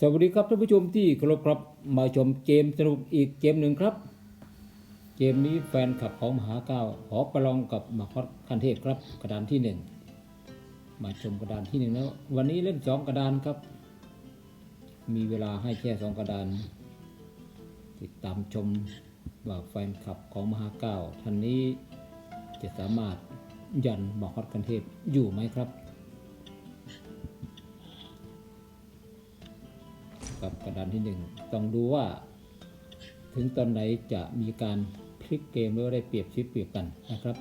สวัสดีครับท่านผู้ชมที่เคารพครับมาชมเกมสนุกอีกเกมหนึ่งครับ เกมนี้แฟนคลับของมหาเก้าขอประลองกับมาคันเทพครับ กระดานที่หนึ่งมาชมกระดานที่หนึ่งแล้ววันนี้เล่นสองกระดานครับ มีเวลาให้แค่สองกระดาน ติดตามชมว่าแฟนคลับของมหาเก้าท่านนี้จะสามารถยันมาคันเทพอยู่ไหมครับ กับกระดานที่หนึ่งต้องดูว่า ถึงตอนไหนจะมีการพลิกเกมหรือว่าได้เปรียบชิปเปรียบกันนะครับ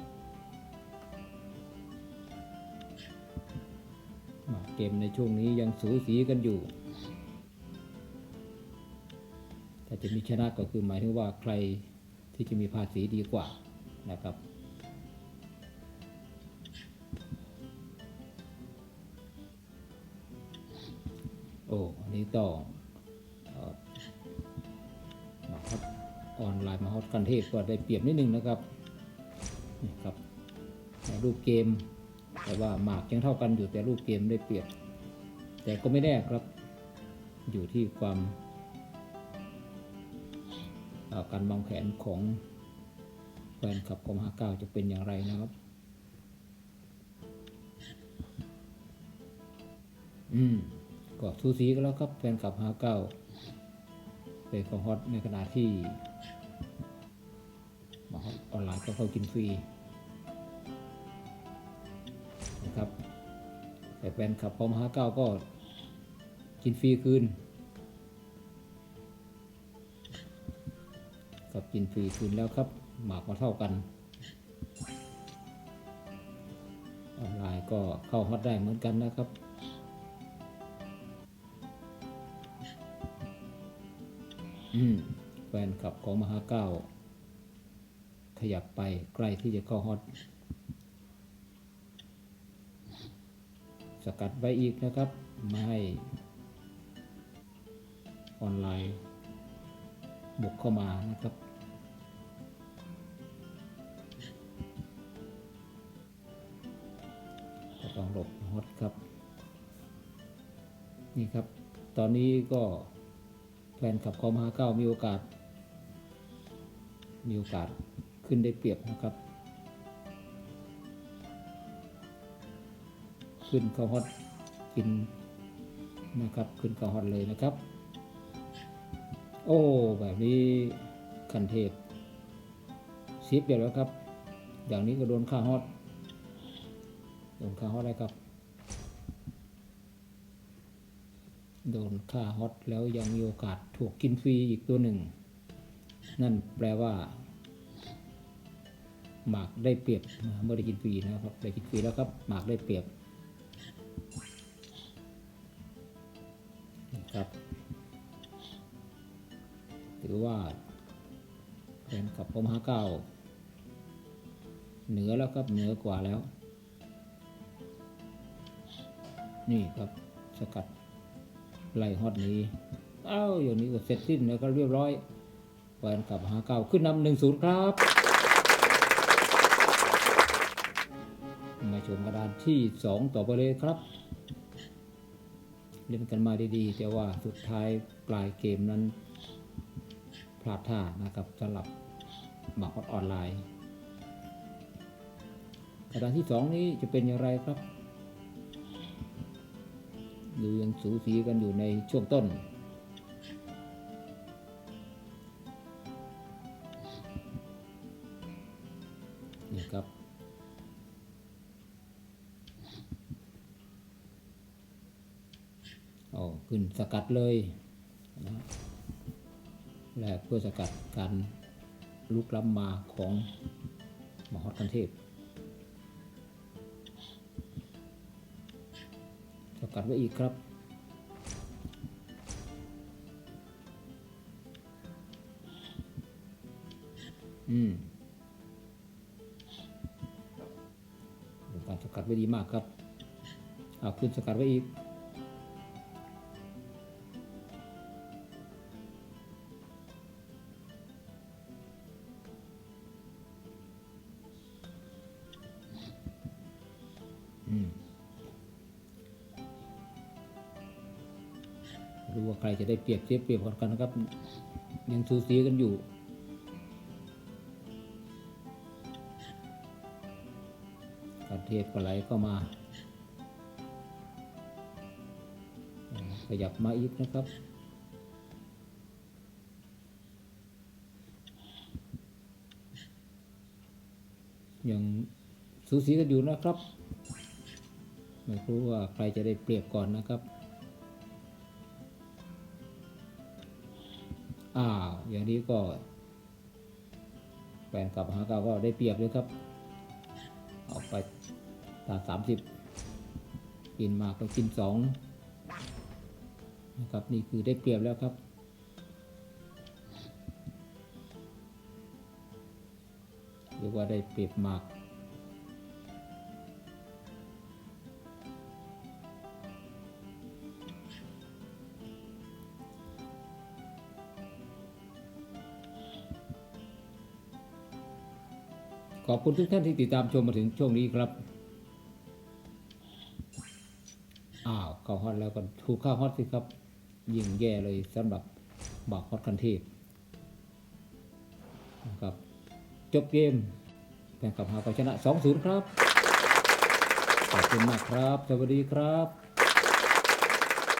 เกมในช่วงนี้ยังสูสีกันอยู่ถ้าจะมีชนะก็คือหมายถึงว่าใครที่จะมีภาษีดีกว่านะครับโอ้อันนี้ต่อ มาครับออนไลน์มาฮอตกันเทพก็ได้เปรียบนิดนึงนะครับนี่ครับแต่รูปเกม แต่ว่าหมากยังเท่ากันอยู่แต่รูปเกมได้เปรียบ แต่ก็ไม่แน่ครับ อยู่ที่ความการวางแผนของแฟนคลับของห้าเก้าจะเป็นอย่างไรนะครับ อืมก็ทูสีกันแล้วครับแฟนคลับฮาเก้า เป็นของฮอตในขณะที่มาฮอตออนไลน์ก็เข้ากินฟรีนะครับแต่แฟนคลับของฮาเก้าก็กินฟรีคืนกับกินฟรีคืนแล้วครับ หมากมาเท่ากัน ออนไลน์ก็เข้าฮอตได้เหมือนกันนะครับ แฟนคลับของมหาเก้า ขยับไปใกล้ที่จะเข้าฮอต สกัดไว้อีกนะครับ ไม่ให้ ออนไลน์ บุกเข้ามานะครับต้องหลบฮอตครับ นี่ครับ ตอนนี้ก็ ฟนขับของมหาเก้ามีโอกาส มีโอกาสขึ้นได้เปรียบนะครับ ขึ้นเข้าฮอตกินนะครับ ขึ้นเข้าฮอตเลยนะครับ โอ้แบบนี้คันเทพซิปเดียวแล้วครับ อย่างนี้ก็โดนค่าฮอตโดนค่าฮอตอะไรครับ โดนค่าฮอตแล้วยังมีโอกาสถูกกินฟรีอีกตัวหนึ่ง นั่นแปลว่าหมากได้เปรียบไม่ได้กินฟรีนะครับได้กินฟรีแล้วครับหมากได้เปรียบนะครับถือว่าแฟนกับพมห้าเก้าเหนือแล้วครับเหนือกว่าแล้ว นี่ครับสกัด ไล่ฮอตนี้ เอ้าอย่างนี้ก็เสร็จสิ้นแล้วก็เรียบร้อยแฟนกลับหาเก้าขึ้นนำหนึ่งศูนย์ครับมาชมกระดานที่สองต่อไปเลยครับ เล่นกันมาดีๆ แต่ว่าสุดท้ายปลายเกมนั้นพลาดท่านะครับสำหรับหมากฮอตออนไลน์กระดานที่สองนี้จะเป็นอย่างไรครับ ดูยังสูสีกันอยู่ในช่วงต้น นี่ครับ โอ้ขึ้นสกัดเลยนะและเพื่อสกัดการลุกล้ำมาของมหอดกันเทพ สกัดไว้อีกครับ อืมการสกัดไว้ดีมากครับ เอาขึ้นสกัดไว้อีก ดูว่าใครจะได้เปรียบเสียเปรียบกันนะครับยังสูสีกันอยู่ประเทศก็ไหลเข้ามาอ่าขยับมาอีกนะครับยังสูสีกันอยู่นะครับ ไม่รู้ว่าใครจะได้เปรียบก่อนนะครับ อ้าอย่างนี้ก็แฟนกลับหาเก้าก็ได้เปรียบเลยครับออกไปตาสามสิบกินมากก็กินสองนะครับนี่คือได้เปรียบแล้วครับหรือว่าได้เปรียบมาก ขอบคุณทุกท่านที่ติดตามชมมาถึงช่วงนี้ครับ อ้าวเข้าฮอตแล้วก็ถูกเข้าฮอตสิครับ ยิ่งแย่เลยสำหรับบากฮอตคันเทพนะครับจบเกมแฟนกลับหาก็ชนะ 2-0 ครับ ขอบคุณมากครับ สวัสดีครับ